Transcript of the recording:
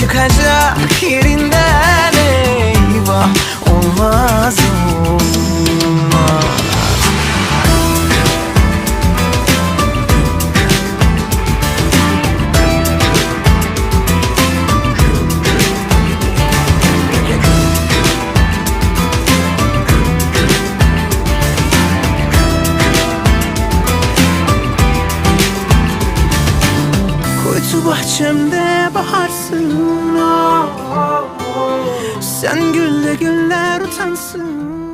çıkacak yerinden eyvah Olmaz olmaz Baharsın Sen gülle güller utansın